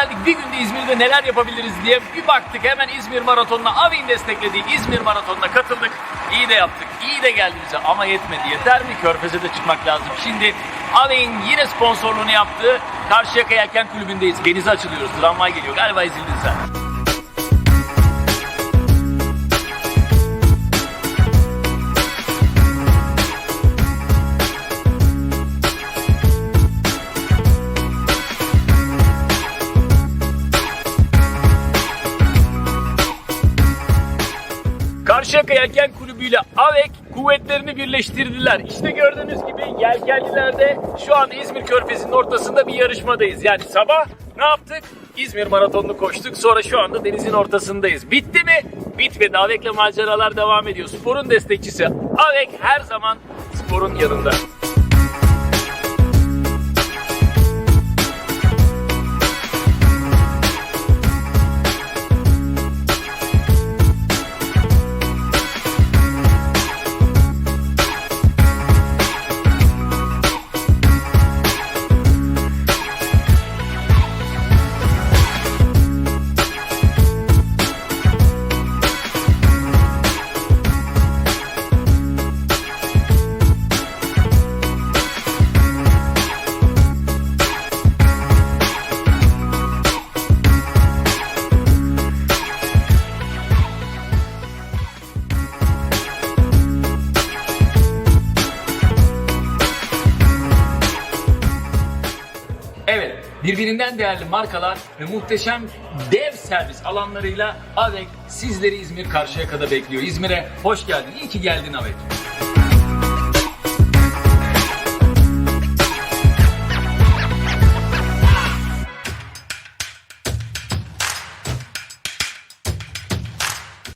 geldik bir günde İzmir'de neler yapabiliriz diye bir baktık hemen İzmir Maratonu'na Avin desteklediği İzmir Maratonu'na katıldık. İyi de yaptık, iyi de geldi bize ama yetmedi. Yeter mi? Körfez'e de çıkmak lazım. Şimdi Avin yine sponsorluğunu yaptığı Karşıyaka Yelken Kulübü'ndeyiz. Denize açılıyoruz. Tramvay geliyor. Galiba ezildin sen. Karşıyaka Yelken Kulübü ile AVEK kuvvetlerini birleştirdiler. İşte gördüğünüz gibi yelkenlilerde şu an İzmir Körfezi'nin ortasında bir yarışmadayız. Yani sabah ne yaptık? İzmir Maratonu'nu koştuk. Sonra şu anda denizin ortasındayız. Bitti mi? Bitmedi. AVEK'le maceralar devam ediyor. Sporun destekçisi AVEK her zaman sporun yanında. Birbirinden değerli markalar ve muhteşem dev servis alanlarıyla AVEK sizleri İzmir Karşıyaka'da bekliyor. İzmir'e hoş geldin. İyi ki geldin AVEK.